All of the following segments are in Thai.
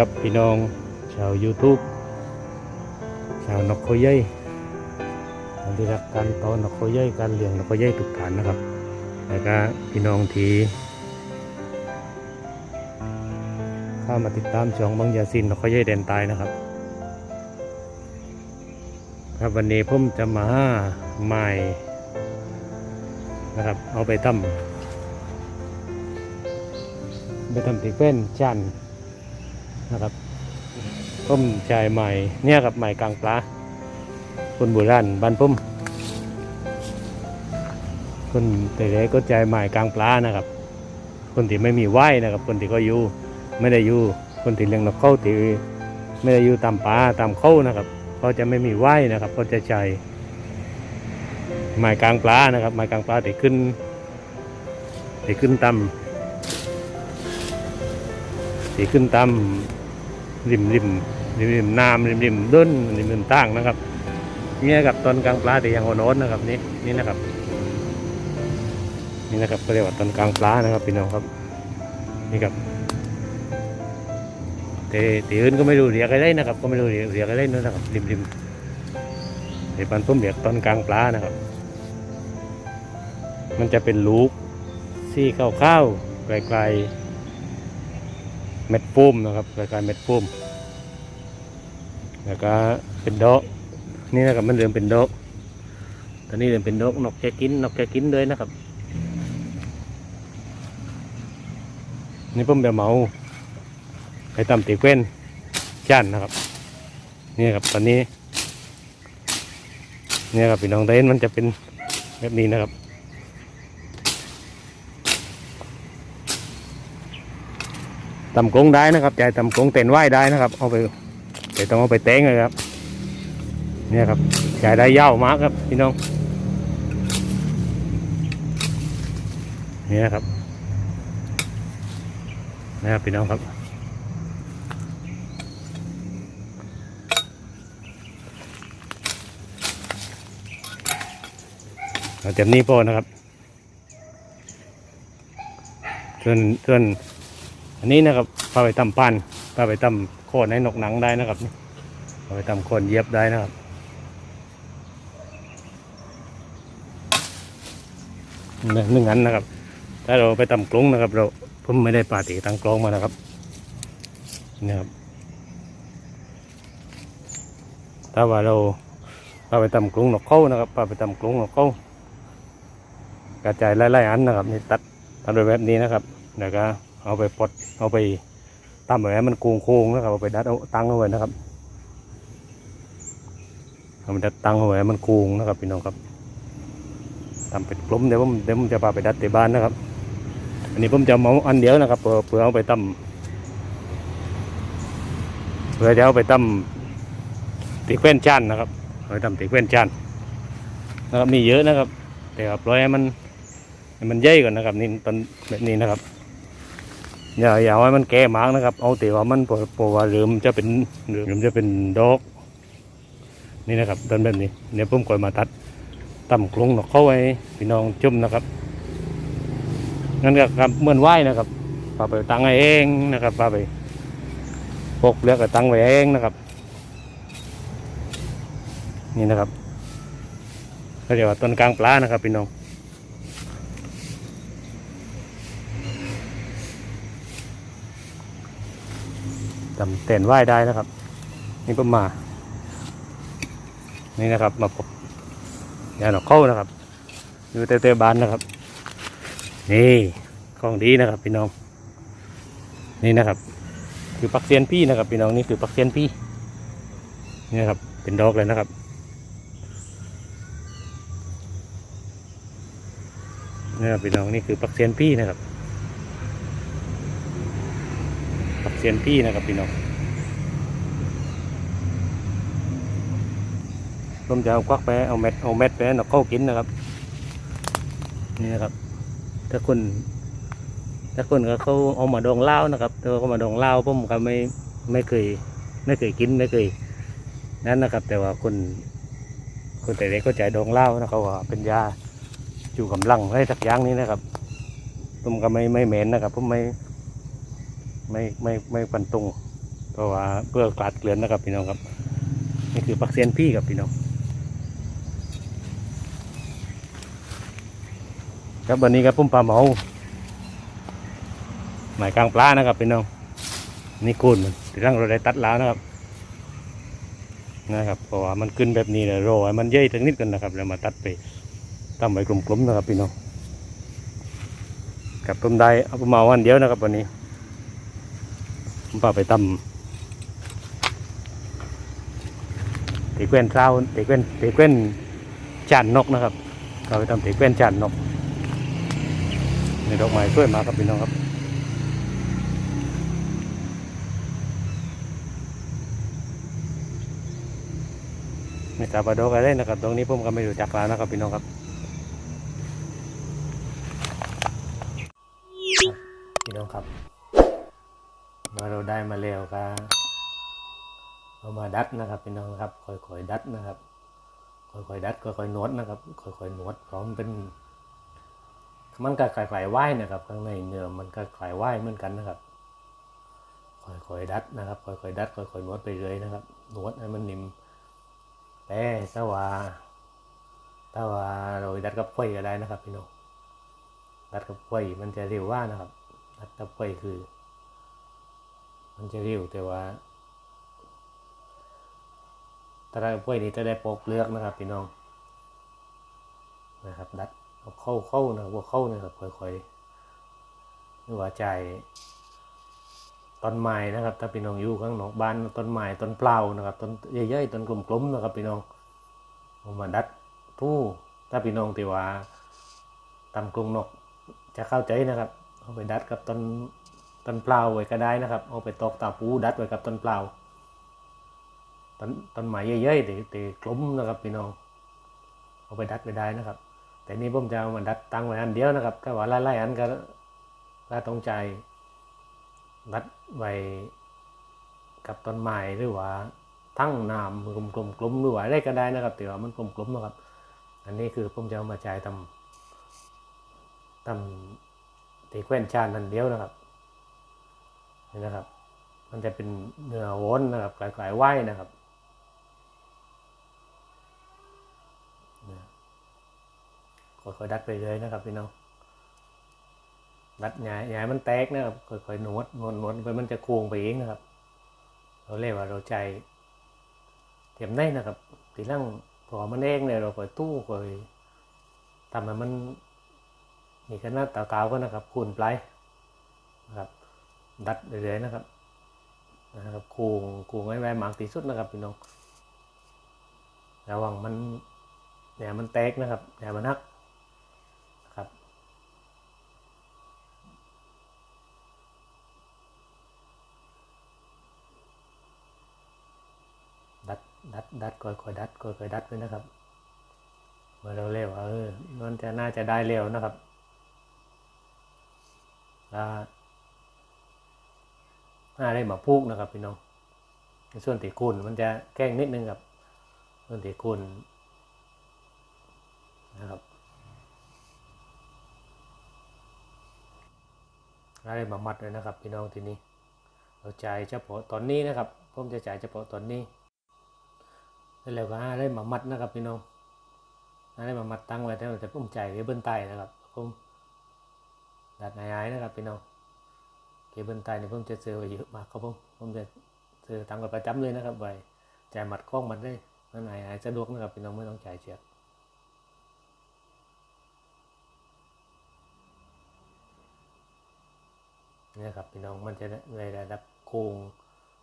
ครับพี่น้องชาว YouTube ชาวนกโคเย่คนที่รักการตอนนกโคเย่การเลี้ยงนกโคเย่ทุกฐานนะครับ แล้วก็พี่น้องที่เข้ามาติดตามช่องบางยาซินนกโคเย่แดนตายนะครับ ครับวันนี้ผมจะมาหาไม้นะครับ เอาไปทำไปทำติเป็นจันทร์ นะครับต้มชายใหม่เนี่ยกับใหม่กลางปลาคนโบราณบ้านพุ่มคนแต่เด็กก็ใจใหม่กลางปลานะครับ คนที่ไม่มีไหวนะครับ คนที่ก็อยู่ไม่ได้อยู่คนที่เลี้ยงนกเข้าที่ไม่ได้อยู่ตามป่าตามเข้านะครับเขาจะไม่มีไหวนะครับเขาจะใจไม้กลางปลานะครับไม้กลางปลาที่ขึ้นที่ขึ้นตามที่ขึ้นตาม ริมริมริมริมน้ำริมริมด้นริมริมตั้งนะครับเนี่ยกับต้นกลางปลาที่ยังโอนนนะครับนี่นี่นะครับ นี่นะครับก็เรียกว่าต้นกลางปลานะครับพี่น้องครับ นี่ครับแต่ที่อื่นก็ไม่รู้เรียกอะไรนะครับ ก็ไม่รู้เรียกเรียกอะไรนั่นนะครับริมริมเดี๋ยวปันพุ่มเรียกต้นกลางปลานะครับ มันจะเป็นลูกซี่ข้าวๆไกลๆ เม็ดปุ้มนะครับรายการเม็ดปุ้มแล้วก็เป็นดอกนี่นะครับมันเริ่มเป็นดอกตอนนี้เริ่มเป็นดอกนกแกกินนกแกกินเลยนะครับ นี่ผมเดี๋ยวเมาไปตำตีเก้นจ้านนะครับ นี่ครับตอนนี้ เนี่ยครับพี่น้องเต้นมันจะเป็นแบบนี้นะครับ ตำกงได้นะครับใจตำกงเต้นไหวได้นะครับ เอาไปแต่ต้องเอาไปเต้งเลยครับ เนี่ยครับใจได้ยาวมากครับพี่น้องนี่นะครับนะครับพี่น้องครับเราเต็มนี้พอนะครับส่วนส่วน อันนี้นะครับพาไปตำปั้นพาไปตำโคนให้นกหนังได้นะครับพาไปตำโคนเย็บได้นะครับนี่ยหนึ่งอันนะครับ ถ้าเราไปตำกรงนะครับ เราผมไม่ได้ปาติตังกรองมานะครับนี่ครับ ถ้าว่าเราพาไปตำกรงนกเข้านะครับพาไปตำกรงนกเข้ากระจายไล่ๆอันนะครับนี่ตัดตัดโดยแบบนี้นะครับเดี๋ยวก็เอาไปปลด เอาไปตั้มไว้ให้มันโค้งๆนะครับเอาไปดัดเอาตั้งเอาไว้นะครับเอาไปดัดตั้งเอาไว้มันโค้งนะครับพี่น้องครับทำเป็นกลมเดี๋ยวผมเดี๋ยวผมจะพาไปดัดที่บ้านนะครับ อันนี้ผมจะเอาอันเดียวนะครับเพื่อเอาไปตั้มเพื่อจะเอาไปตั้มตีแคว้นจานนะครับเอาไปตั้มตีแคว้นจานนะครับมีเยอะนะครับ แต่ว่าปล่อยมันมันใหญ่ก่อนนะครับนี่ตอนแบบนี้นะครับ อย่าอย่าเอาให้มันแก่มากนะครับ เอาแต่ว่ามันปวปว่าเริ่มจะเป็นเริ่มจะเป็นดอก นี่นะครับต้นแบบนี้เดี๋ยผมก่อยมาตัดต่ำกลงหนกเข้าไว้พี่น้องจุ่มนะครับนั่นก็ครับเหมือนไหวนะครับปาไปตั้งไว้เองนะครับปาไปปกเลือกก็ตั้งไว้เองนะครับ นี่นะครับก็เรียกว่าต้นกลางปลานะครับพี่น้อง จำเต้นไหว้ได้นะครับ นี่ก็มา นี่นะครับ มาพบยาหนอกเข้านะครับอยู่เตเตบานนะครับ นี่ของดีนะครับ พี่น้อง นี่นะครับ คือปักเซียนพี่นะครับ พี่น้องนี่คือปักเซียนพี่นี่นะครับ เป็นดอกเลยนะครับนี่ครับพี่น้องนี่คือปักเซียนพี่นะครับ ปักเซียนพี่นะครับพี่น้องผมจะเอาควักไปเอาเม็ดเอาเม็ดไปให้นกเข้ากินนะครับ นี่นะครับ ถ้าคนถ้าคนก็เขาเอามาดองเหล้านะครับแต่ว่าเขามาดองเหล้าผมก็ไม่ไม่เคย ไม่เคยกินไม่เคย นั่นนะครับ แต่ว่าคน คนแต่เด็กก็ใจดองเหล้านะเขาว่าเป็นยาอยู่กำลังอะไรสักอย่างนี้นะครับ ผมก็ไม่ไม่เหม็นนะครับ ผมไม่ ไม่ไม่ไม่ฟันตรงเพราะว่าเพื่อกลาดเกลือนนะครับพี่น้องครับ นี่คือปักเซียนพี่ครับพี่น้องครับวันนี้ครับผมปลาเมาหมายกลางปลานะครับพี่น้องนี่กูนมันที่ร่างเราได้ตัดแล้วนะครับนะครับเพราะว่ามันขึ้นแบบนี้เลยรอให้มันเย่ยถึงนิดกันนะครับแล้วมาตัดไปทำไว้กลมๆนะครับพี่น้องกับผมได้เอาผมมาวันเดียวนะครับวันนี้ ผมาไปตำตีเกวนเช้าตีเกวนตีเกวนจานนกนะครับเราไปทำตีเกวนจานนกในดอกไม้ช่วยมาครับพี่น้องครับไม่ทราบว่าดอกอะไรนะครับ ตรงนี้ผมก็ไม่รู้จักแล้วนะครับพี่น้องครับพี่น้องครับ มื่อเราได้มาแล้วก็เอามาดัดนะครับพี่น้องครับค่อยๆดัดนะครับค่อยๆดัดค่อยๆนวดนะครับค่อยๆนวดเพราะมันเป็นมันก็คล้ายๆไหวนะครับข้างในเนื้อมันก็คล้ายไหวเหมือนกันนะครับค่อยๆดัดนะครับค่อยๆดัดค่อยๆนวดไปเรื่อยนะครับนวดให้มันนิ่มแต่ถ้าว่าถ้าว่าเราดัดกับไฟก็ได้นะครับพี่น้องดัดกับไฟมันจะเร็วว่านะครับดัดกับไฟคือ มันจะเร็วแต่ว่าถ้าดัดกับไฟนี่จะได้ปอกเปลือกนะครับพี่น้องนะครับ ดัดเอาเข้าเข้านะว่าเข้านะครับค่อยๆนี่ว่าใจต้นไม้นะครับถ้าพี่น้องอยู่ข้างนอกบ้านต้นไม้ต้นเปล่านะครับต้นใหญ่ๆต้นกลมๆนะครับพี่น้องเอามาดัดทู่ถ้าพี่น้องที่ว่าตำกรุงนกจะเข้าใจนะครับเอาไปดัดกับต้น ต้นเปล่าไว้ก็ได้นะครับ เอาไปตอกตาปูดัดไว้กับต้นเปล่าต้นต้นไม้ใหญ่ๆตีตีกลมนะครับพี่น้อง เอาไปดัดไปได้นะครับ แต่นี่ผมจะเอามาดัดตั้งไว้อันเดียวนะครับถ้าว่าไล่ๆอันก็ก็ต้องใจดัดไว้กับต้นไม้หรือว่าทั้งน้ำกลมๆกลมหรือว่าอะไรก็ได้นะครับแต่ว่ามันกลมๆนะครับ อันนี้คือผมจะเอามาจ่ายทำทำตีแคว้นชานอันเดียวนะครับ นี่นะครับ มันจะเป็นเนื้อวนนะครับกลายๆไหวนะครับค่อยๆดัดไปเลยนะครับพี่น้องดัดหยายหยายมันแตกนะครับค่อยๆนวดนวดนวดไปมันจะโค้งไปเองนะครับ เราเรียกว่าเราใจเต็มได้นะครับทีหลังพอมันเองเนี่ยเราค่อยตู้ค่อยทำให้มันมีขนาดตาเกาวก็นะครับคูณปลายนะครับ ดัดเรื่อยๆนะครับนะครับค้งค้งไว้ไว้หมากที่สุดนะครับพี่น้องระวังมันแหนมันแตกนะครับแหนมันหักครับดัดดัดดัดค่อยๆดัดค่อยๆดัดไปนะครับเมื่อเราเร็วเออมันจะน่าจะได้เร็วนะครับถ้า ถ้าได้มาพูกนะครับพี่น้องในส่วนตีคุณมันจะแกล้งนิดนึงครับ ส่วนตีคุณนะครับอะไรมามัดเลยนะครับพี่น้องทีนี้เราจ่ายเฉพาะตอนนี้นะครับผมจะจ่ายเฉพาะตอนนี้แล้วก็อะไรมามัดนะครับพี่น้องอะไรมามัดตั้งไว้แต่เราจะผมจ่ายเคเบิลใต้นะครับผมดัดนายนะครับพี่น้อง เคเบิลไทยเนี่ยผมจะเจอไปเยอะมากครับผมผมจะเจอตามกันประจำเลยนะครับใบจ่ายหมัดคล้องหมัดได้นั่นไห้สะดวกนะครับพี่น้องไม่ต้องจ่ายเชือกนี่ครับพี่น้องมันจะในระดับโค้ง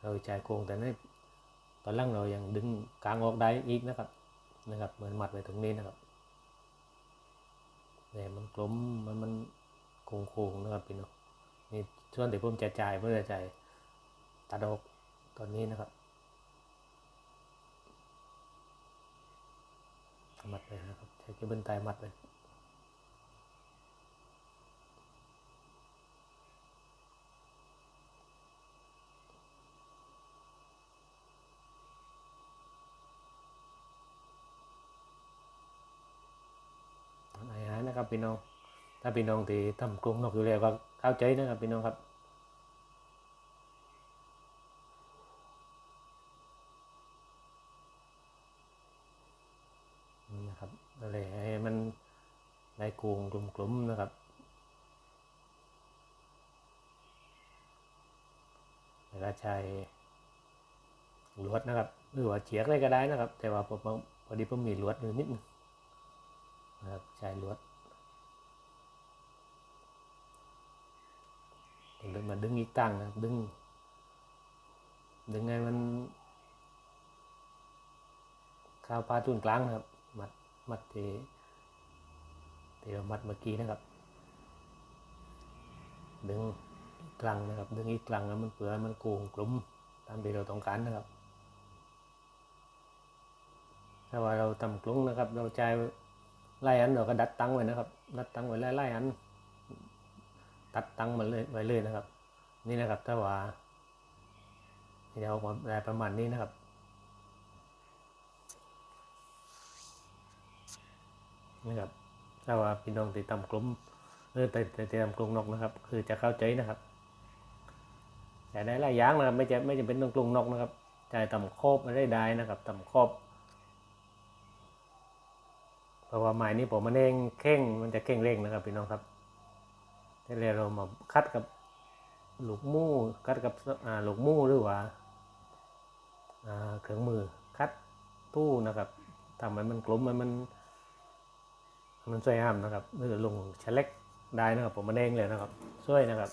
เราจ่ายโค้งแต่ในตอนล่างเรายังดึงกลางออกได้อีกนะครับนะครับเหมือนหมัดไปตรงนี้นะครับเนี่ยมันกลมมันมันโค้งๆนะครับพี่น้องนี่ ส่วนที่ผมจะจ่ายเพื่อจะจ่ายตัดออกตอนนี้นะครับมัดไปนะครับใช้เคเบิลไตมัดไปไหนหายนะครับพี่น้อง ถ้าพี่น้องที่ทำกรงนกอยู่แล้วก็ เข้าใจนะครับพี่น้องครับนะครับอะไรให้มันได้กรงกลมๆนะครับก็ใช้ลวดนะครับหรือว่าเฉียกอะไรก็ได้นะครับ แต่ว่าผมพอดีผมมีลวดอยู่นิดนึงนะครับใช้ลวดดึง มาดึงอีกตั้งนะครับดึง ดึงไงมันข้าวปลาตุนกลางนะครับ มัดมัดที่ที่เรามัดเมื่อกี้นะครับ ดึงกลางนะครับ ดึงอีกกลางแล้วมันเปื่อยมันโกงกลุ่มตามที่เราต้องการนะครับ ถ้าว่าเราทำกลุ้งนะครับ เราใจไล่อันเราก็ดัดตั้งไว้นะครับ ดัดตั้งไว้ไล่ไล่อัน ตัดตั้งมันเลยไว้เลยนะครับ นี่นะครับถ้าว่าเดี๋ยวออกมาได้ประมาณนี้นะครับ นี่ครับถ้าว่าพี่น้องติดตามกลุ่มเออแต่แต่ติดตามกลุ่มนกนะครับ คือจะเข้าใจนะครับแต่ได้หลายอย่างนะครับ ไม่จะไม่จะเป็นต้องกลุ่มนกนะครับใจต่ำครอบไม่ได้ได้นะครับต่ำครอบเพราะว่าไม้นี้ผมมันเองเข่งมันจะเข่งเร่งนะครับพี่น้องครับ แรกเรามาคัดกับลูกมู่คัดกับอ่าลูกมู่หรือว่าอ่าเครื่องมือคัดตู้นะครับทำให้มันกลมให้มันมันสวยงามนะครับหรือลงเฉล็กได้นะครับผมมันเองเลยนะครับช่วยนะครับ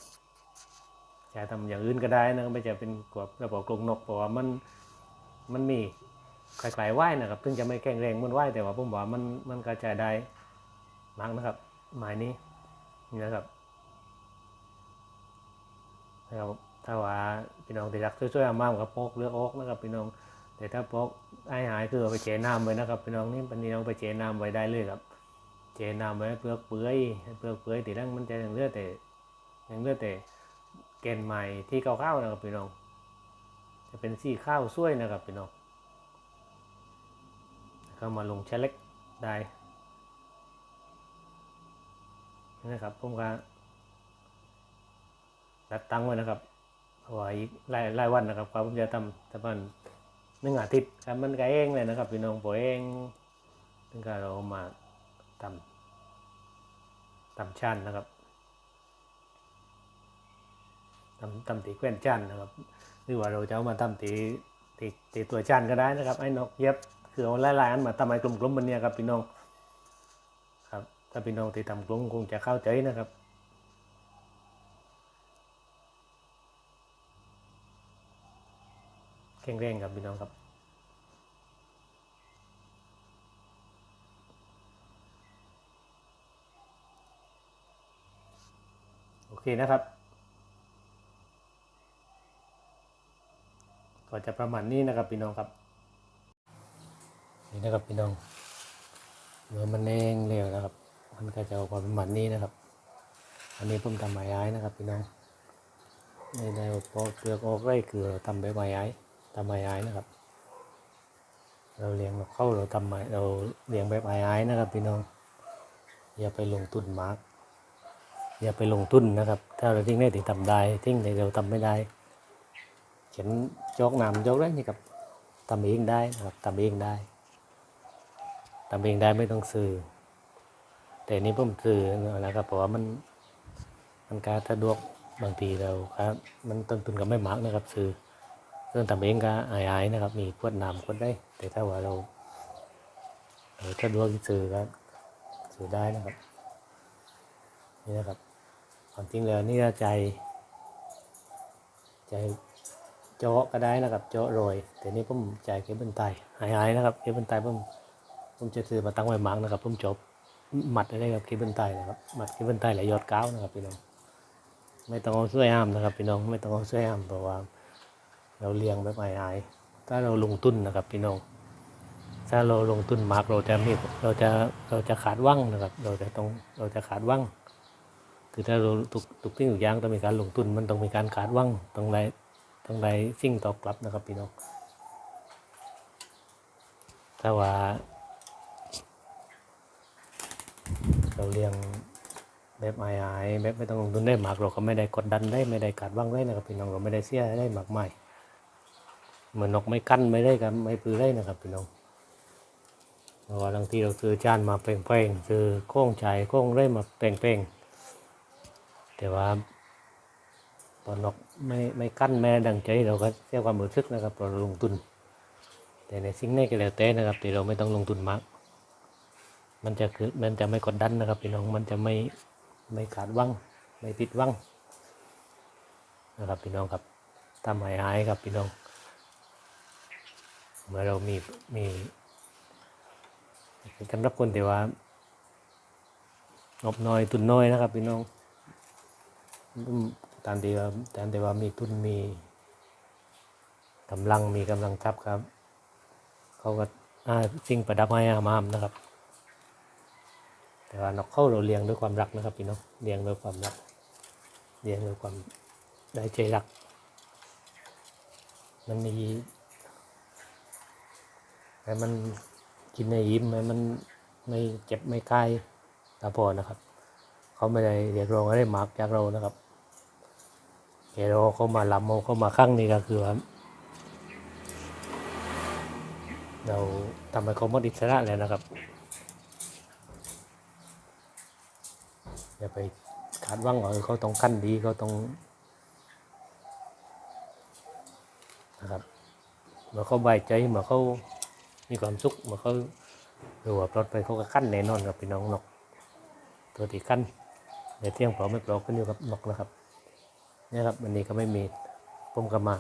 จะทำอย่างอื่นก็ได้นะครับไม่จะเป็นกรอบกระเป๋ากรงนกเพราะว่ามันมันมีคล้ายๆว่ายนะครับซึ่งจะไม่แข็งแรงมือนว่ายแต่ว่าผมว่ามันมันกระจายได้มากนะครับหมายนี้นี่นะครับ นะครับถ้าว่าพี่น้องที่รักช่วยๆอามากับโปกเลือกโอกนะครับพี่น้อง แต่ถ้าโปกไอ้หายคือไปเจน้ำไว้นะครับพี่น้องนี่ปันนี้น้องไปเจน้ำไว้ได้เลยครับ เจน้ำไว้เปลือกเปื่อยเปลือกเปื่อยตีดังมันจะยังเลือดแต่ยังเลือดแต่แกนใหม่ที่เก้าๆนะครับพี่น้อง จะเป็นสีข้าวสวยนะครับพี่น้องเข้ามาลงเชลเล็กได้นะครับผมก็ ตัดตังไว้นะครับเอาไว้อีกหลายหลายวันนะครับความผมจะทำแต่มันหนึ่งอาทิตย์ครับมันก็เองเลยนะครับพี่น้องผมเองถึงก็เรามาทำทำชั้นนะครับทำทำตีแคว้นชั้นนะครับหรือว่าเราจะเอามาทำตีตีตีตัวชั้นก็ได้นะครับไอ้นกเย็บคือเอาหลายๆอันมาทำไมกลมๆมันเนี่ยครับพี่น้องครับถ้าพี่น้องที่ทำกลมคงจะเข้าใจนะครับ แข็งแรงครับพี่น้องครับโอเคนะครับ ก็จะประมาณนี้นะครับพี่น้องครับ นี่นะครับพี่น้องเมื่อมันแห้งเร็วนะครับ มันก็จะออกมาเป็นแบบนี้นะครับ อันนี้ผมทำไม้ย้ายนะครับพี่น้องในในปอกเปลือกออกไร่คือทำแบบไม้ย้าย ทำไม้ย้ายนะครับ เราเลี้ยงเราเข้าเราทำไมเราเลี้ยงแบบไม้ย้ายนะครับพี่น้อง อย่าไปลงทุนมากอย่าไปลงทุนนะครับ ถ้าเราทิ้งได้ถึงทำได้ทิ้งได้เราทำไม่ได้เขียนจอกน้ำจอกได้นี่ครับทำเองได้นะครับทำเองได้ทำเองได้ไม่ต้องซื้อแต่นี่ผมซื้อนะครับเพราะว่ามันมันการสะดวกบางทีเราครับ มันต้นทุนก็ไม่มากนะครับซื้อ เรื่องทำเองก็อายๆนะครับ มีขวดน้ำขวดได้ แต่ถ้าว่าเราเออสะดวกที่ซื้อก็ซื้อได้นะครับ นี่นะครับความจริงแล้วนี่ใจ ใจเจาะก็ได้นะครับ เจาะโรยแต่นี่ผมใจายเคเบิลไตหายหายๆนะครับเคเบิลไตผมผมจะซื้อมาตั้งไว้หมังนะครับผมจบหมัดได้ครับเคเบิลไตนะครับมัดเคเบิลไตหลายยอดก้าวนะครับพี่น้อง ไม่ต้องเอาเสื้อห้ามนะครับพี่น้องไม่ต้องเอาเสื้อห้ามเพราะว่า เราเลี้ยงแบบหายหายถ้าเราลงทุนนะครับพี่น้องถ้าเราลงทุนมากเราจะมีเราจะเราจะขาดว่างนะครับ เราจะต้องเราจะขาดว่างคือถ้าเราทุกทุกสิ่งทุกอย่างต้องมีการลงทุนมันต้องมีการขาดว่างต้องได้ต้องได้สิ่งตอบกลับนะครับพี่น้องถ้าว่า เราเลี้ยงแบบอายๆแบบไม่ต้องลงทุนได้มากเราก็ไม่ได้กดดันได้ไม่ได้ขาดว่างได้นะครับพี่น้องเราไม่ได้เสียได้มากมาย เหมือนนกไม่กั้นไม่ได้ครับไม่ปือได้นะครับพี่น้องเพราะว่าบางทีเราซื้อจานมาเป่งๆซื้อโค้งใจโค้งเร่มาเป่งๆแต่ว่าพอนกไม่ไม่กั้นไม่ดังใจเราก็เสียความรู้สึกนะครับเราลงทุน แต่ในสิ่งนี้ก็แล้วแต่นะครับที่เราไม่ต้องลงทุนมาก มันจะคือมันจะไม่กดดันนะครับพี่น้องมันจะไม่ไม่ขาดว่างไม่ปิดว่างนะครับพี่น้องครับทำหายหายครับพี่น้อง เมื่อเรามีมีสำหรับคนที่ว่างบน้อยทุนน้อยนะครับพี่น้องตามที่ว่าตามที่ว่ามีทุนมีกำลังมีกำลังทรัพย์ครับ เขาก็สิ่งประดับไม้อามามนะครับ แต่ว่านกเข้าเราเลี้ยงด้วยความรักนะครับพี่น้องเลี้ยงด้วยความรักเลี้ยงด้วยความได้ใจรัก มันมี แต่มันกินในยิ้มให้มันไม่เจ็บไม่ใกล้ตาพอนะครับ เขาไม่ได้เรียกร้องอะไรมากจากเรานะครับแค่เราเขามาลำเอาเขามาข้างนี้ก็คือว่าเราทำให้เขาหมดอิสระแล้วนะครับอย่าไปคาดว่างเออเขาต้องขั้นดีเขาต้องนะครับเมื่อเขาใบใจเมื่อเขา มีความสุขเมื่อเขาดูว่าปลดภัยเขาก็ขั้นแน่นอนกับพี่น้องนก ตัวที่ขั้นเดี๋ยวเที่ยงเปล่าไม่เปล่าขึ้นอยู่กับนกนะครับนี่ครับวันนี้ก็ไม่มีผมก็มา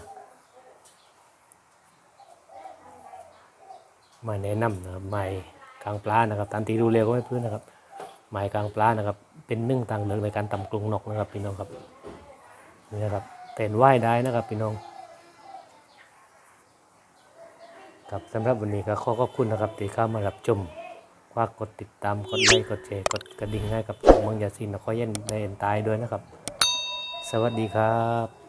มาแนะนำนะครับไม้กลางปลานะครับตามที่ดูเร็วก็ไม่พื้นนะครับไม้กลางปลานะครับ เป็นนึ่งทางเลือกในการทำกรงนกนะครับพี่น้องครับนี่นะครับเต้นว่ายได้นะครับพี่น้อง ครับสำหรับวันนี้ก็ขอขอบคุณนะครับที่เข้ามารับชมฝากกดติดตามกดไลค์กดแชร์กดกระดิ่งให้กับช่องเมืองยาซีนนครเย็นในเอ็นตายด้วยนะครับ สวัสดีครับ